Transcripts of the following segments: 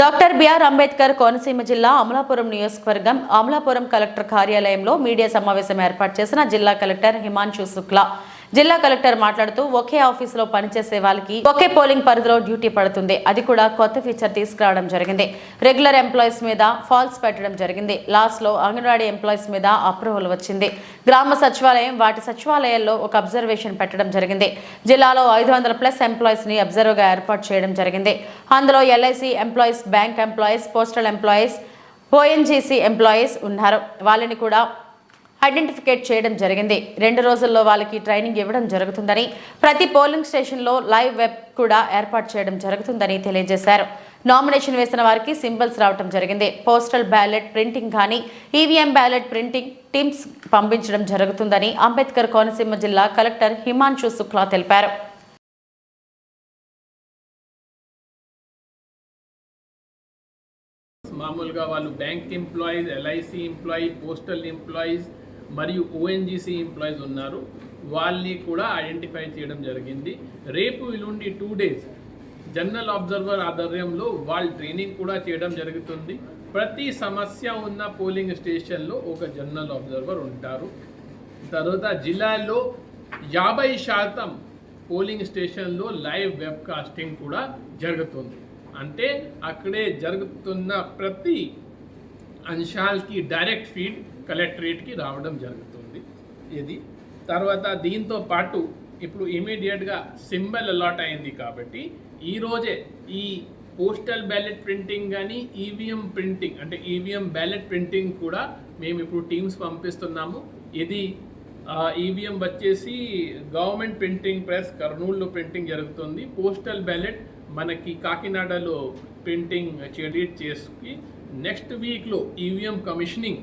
Doctor BR Ambedkar Konaseema జిల్లా అమలాపురం నియోజకవర్గం Amalapuram collector కార్యాలయంలో మీడియా సమావేశం ఏర్పాటు చేసిన జిల్లా కలెక్టర్ హిమాంశు శుక్లా. జిల్లా కలెక్టర్ మాట్లాడుతూ ఒకే ఆఫీసులో పనిచేసే వాళ్ళకి ఒకే పోలింగ్ పరిధిలో డ్యూటీ పడుతుంది. అది కూడా కొత్త ఫీచర్ తీసుకురావడం జరిగింది. రెగ్యులర్ ఎంప్లాయీస్ మీద ఫాల్స్ పెట్టడం జరిగింది. లాస్ట్లో అంగన్వాడీ ఎంప్లాయీస్ మీద అప్రూవల్ వచ్చింది. గ్రామ సచివాలయం వాటి సచివాలయాల్లో ఒక అబ్జర్వేషన్ పెట్టడం జరిగింది. జిల్లాలో ఐదు వందల ప్లస్ ఎంప్లాయీస్ని అబ్జర్వ్గా ఏర్పాటు చేయడం జరిగింది. అందులో LIC employees bank employees postal employees ONGC employees ఉన్నారు. వాళ్ళని కూడా ఐడెంటిఫికేట్ చేయడం జరిగింది. రెండు రోజుల్లో వాళ్ళకి ట్రైనింగ్ ఇవ్వడం జరుగుతుందని ప్రతి పోలింగ్ స్టేషన్లో లైవ్ వెబ్ కూడా ఏర్పాటు చేయడం జరుగుతుందని తెలియజేశారు. నామినేషన్ వేసిన వారికి సింబల్స్ రావడం జరిగింది. పోస్టల్ బ్యాలెట్ ప్రింటింగ్ కానీ ఈవీఎం బ్యాలెట్ ప్రింటింగ్ టీమ్స్ పంపించడం జరుగుతుందని అంబేద్కర్ కోనసీమ జిల్లా కలెక్టర్ హిమాంశు శుక్లా తెలిపారు. మామూలుగా వాళ్ళు bank employees LIC employee postal employees మరియు ఓఎన్జీసీ ఎంప్లాయీస్ ఉన్నారు. వాళ్ళని కూడా ఐడెంటిఫై చేయడం జరిగింది. రేపు ఇల్లుండి టూ డేస్ జనరల్ అబ్జర్వర్ ఆధ్వర్యంలో వాళ్ళ ట్రైనింగ్ కూడా చేయడం జరుగుతుంది. ప్రతి సమస్య ఉన్న పోలింగ్ స్టేషన్లో ఒక జనరల్ అబ్జర్వర్ ఉంటారు. తర్వాత జిల్లాలో యాభై శాతం పోలింగ్ స్టేషన్లో లైవ్ వెబ్ కాస్టింగ్ కూడా జరుగుతుంది. అంటే అక్కడే జరుగుతున్న ప్రతి అంశాలకి డైరెక్ట్ ఫీడ్ కలెక్టరేట్కి రావడం జరుగుతుంది. ఇది తర్వాత దీంతో పాటు ఇప్పుడు ఇమీడియట్గా సింబల్ అలాట్ అయింది కాబట్టి ఈరోజే ఈ పోస్టల్ బ్యాలెట్ ప్రింటింగ్ కానీ ఈవీఎం ప్రింటింగ్ అంటే ఈవీఎం బ్యాలెట్ ప్రింటింగ్ కూడా మేము ఇప్పుడు టీమ్స్ పంపిస్తున్నాము. ఇది ఈవీఎం వచ్చేసి గవర్నమెంట్ ప్రింటింగ్ ప్రెస్ కర్నూలులో ప్రింటింగ్ జరుగుతుంది. పోస్టల్ బ్యాలెట్ మనకి కాకినాడలో ప్రింటింగ్ చెడిట్ చేసుకుని నెక్స్ట్ వీక్లో ఈవీఎం కమిషనింగ్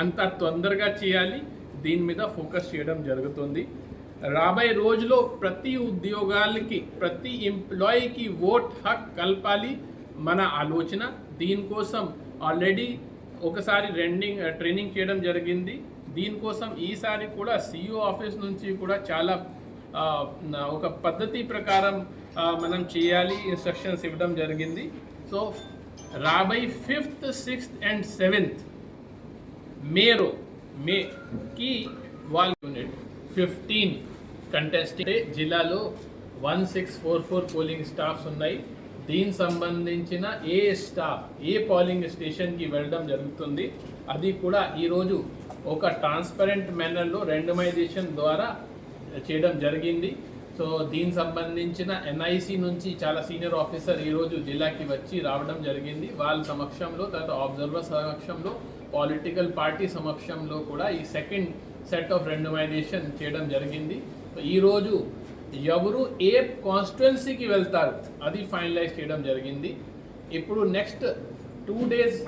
అంత తొందరగా చేయాలి. దీని మీద ఫోకస్ చేయడం జరుగుతుంది. రాబోయే రోజులో ప్రతి ఉద్యోగాలకి ప్రతి ఎంప్లాయీకి ఓట్ హక్ కలపాలి మన ఆలోచన. దీనికోసం ఆల్రెడీ ఒకసారి రెండింగ్ ట్రైనింగ్ చేయడం జరిగింది. దీనికోసం ఈసారి కూడా సిఇఓ ఆఫీస్ నుంచి కూడా చాలా ఒక పద్ధతి ప్రకారం మనం చేయాలి. ఇన్స్ట్రక్షన్స్ ఇవ్వడం జరిగింది. సో రాబోయే ఫిఫ్త్ సిక్స్త్ అండ్ సెవెంత్ మేరో మేకి వాళ్ళ యూనిట్ ఫిఫ్టీన్ కంటెస్టెంట్ జిల్లాలో one six four four polling staffs ఉన్నాయి. దీనికి సంబంధించిన ఏ స్టాఫ్ ఏ పోలింగ్ స్టేషన్కి వెళ్ళడం జరుగుతుంది? అది కూడా ఈరోజు ఒక ట్రాన్స్పరెంట్ మేనర్లో రెండమైజేషన్ ద్వారా చేయడం జరిగింది. సో దీనికి సంబంధించిన ఎన్ఐసి నుంచి చాలా సీనియర్ ఆఫీసర్ ఈరోజు జిల్లాకి వచ్చి రావడం జరిగింది. వాళ్ళ సమక్షంలో తర్వాత ఆబ్జర్వర్ సమక్షంలో పొలిటికల్ పార్టీ సమక్షంలో కూడా ఈ సెకండ్ సెట్ ఆఫ్ రెండమైజేషన్ చేయడం జరిగింది. ఈరోజు ఎవరు ఏ కాన్స్టిట్యున్సీకి వెళ్తారు అది ఫైనలైజ్ చేయడం జరిగింది. ఇప్పుడు నెక్స్ట్ టూ డేస్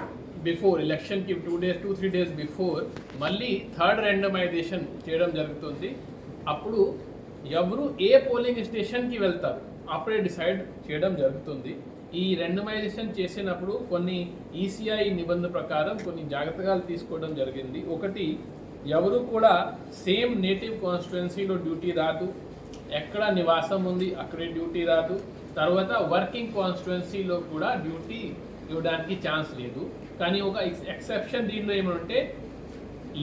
బిఫోర్ ఎలక్షన్కి two days two three days before మళ్ళీ థర్డ్ ర్యాండమైజేషన్ చేయడం జరుగుతుంది. అప్పుడు ఎవరు ఏ పోలింగ్ స్టేషన్కి వెళ్తారు అప్పుడే డిసైడ్ చేయడం జరుగుతుంది. ఈ రెండమైజేషన్ చేసినప్పుడు కొన్ని ఈసీఐ నిబంధన ప్రకారం కొన్ని జాగ్రత్తలు తీసుకోవడం జరిగింది. ఒకటి ఎవరు కూడా సేమ్ నేటివ్ కాన్స్టిట్యున్సీలో డ్యూటీ రాదు. ఎక్కడ నివాసం ఉంది అక్కడే డ్యూటీ రాదు. తర్వాత వర్కింగ్ కాన్స్టిట్యున్సీలో కూడా డ్యూటీ ఇవ్వడానికి ఛాన్స్ లేదు. కానీ ఒక ఎక్సెప్షన్ దీనిలో ఏమంటే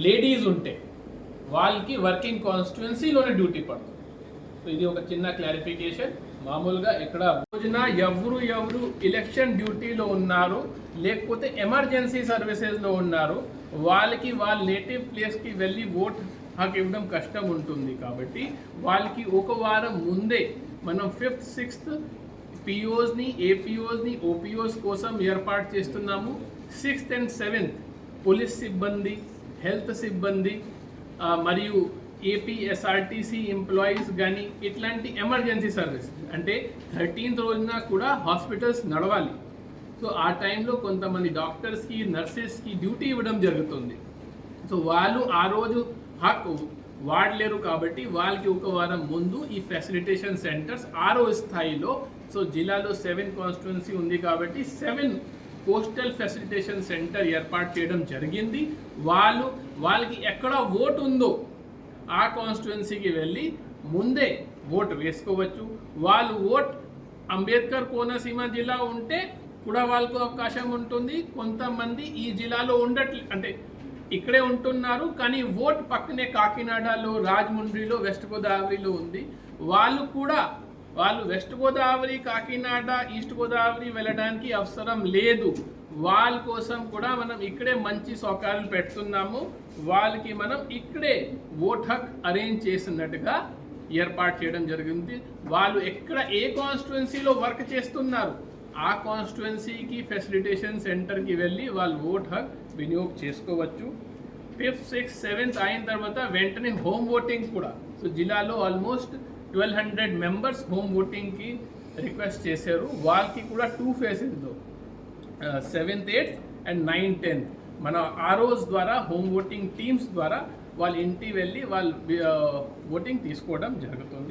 లేడీస్ ఉంటే వాళ్ళకి వర్కింగ్ కాన్స్టిట్యున్సీలోనే డ్యూటీ పడుతుంది. సో ఇది ఒక చిన్న క్లారిఫికేషన్ మామూలుగా ఇక్కడ రోజున ఎవరు ఎవరు ఎలక్షన్ డ్యూటీలో ఉన్నారు లేకపోతే ఎమర్జెన్సీ సర్వీసెస్లో ఉన్నారు వాళ్ళకి వాళ్ళ నేటివ్ ప్లేస్కి వెళ్ళి ఓట్ హక్ ఇవ్వడం కష్టం ఉంటుంది కాబట్టి వాళ్ళకి ఒక వారం ముందే మనం ఫిఫ్త్ సిక్స్త్ పిఓస్ని ఏపీఓస్ని ఓపీఓస్ కోసం ఏర్పాటు చేస్తున్నాము. సిక్స్త్ అండ్ సెవెంత్ పోలీస్ సిబ్బంది హెల్త్ సిబ్బంది మరియు ఏపీఎస్ఆర్టీసీ ఎంప్లాయీస్ కానీ ఇట్లాంటి ఎమర్జెన్సీ సర్వీస్ అంటే థర్టీన్త్ రోజున కూడా హాస్పిటల్స్ నడవాలి. సో ఆ టైంలో కొంతమంది డాక్టర్స్కి నర్సెస్కి డ్యూటీ ఇవ్వడం జరుగుతుంది. సో వాళ్ళు ఆ రోజు హక్కు వాడలేరు కాబట్టి వాళ్ళకి ఒక వారం ముందు ఈ ఫెసిలిటేషన్ సెంటర్స్ ఆరో స్థాయిలో సో జిల్లాలో సెవెన్ కాన్స్టిట్యున్సీ ఉంది కాబట్టి సెవెన్ పోస్టల్ ఫెసిలిటేషన్ సెంటర్ ఏర్పాటు చేయడం జరిగింది. వాళ్ళు వాళ్ళకి ఎక్కడ ఓటు ఉందో ఆ కాన్స్టిట్యున్సీకి వెళ్ళి ముందే ఓటు వేసుకోవచ్చు. వాళ్ళు ఓట్ అంబేద్కర్ కోనసీమ జిల్లా ఉంటే కూడా వాళ్ళకు అవకాశం ఉంటుంది. కొంతమంది ఈ జిల్లాలో ఉండట్లే అంటే ఇక్కడే ఉంటున్నారు. కానీ ఓట్ పక్కనే కాకినాడలో రాజమండ్రిలో వెస్ట్ గోదావరిలో ఉంది. వాళ్ళు కూడా వాళ్ళు వెస్ట్ గోదావరి కాకినాడ ఈస్ట్ గోదావరి వెళ్ళడానికి అవసరం లేదు. వాళ్ళ కోసం కూడా మనం ఇక్కడే మంచి సౌకర్యాలు పెడుతున్నాము. వాళ్ళకి మనం ఇక్కడే ఓట్ హక్ అరేంజ్ చేసినట్టుగా ఏర్పాటు చేయడం జరిగింది. వాళ్ళు ఎక్కడ ఏ కాన్స్టిట్యున్సీలో వర్క్ చేస్తున్నారు? ఆ కాన్స్టిట్యున్సీకి ఫెసిలిటేషన్ సెంటర్కి వెళ్ళి వాళ్ళు ఓట్ హక్ వినియోగం చేసుకోవచ్చు. ఫిఫ్త్ సిక్స్త్ సెవెంత్ అయిన తర్వాత వెంటనే హోమ్ ఓటింగ్ కూడా. సో జిల్లాలో almost twelve hundred members home ఓటింగ్కి request చేశారు. వాళ్ళకి కూడా two ఫేసెస్లో seventh eighth and nine tenth. మన ఆర్ఓస్ ద్వారా హోమ్ ఓటింగ్ టీమ్స్ ద్వారా వాళ్ళ ఇంటి వెళ్ళి వాళ్ళు ఓటింగ్ తీసుకోవడం జరుగుతుంది.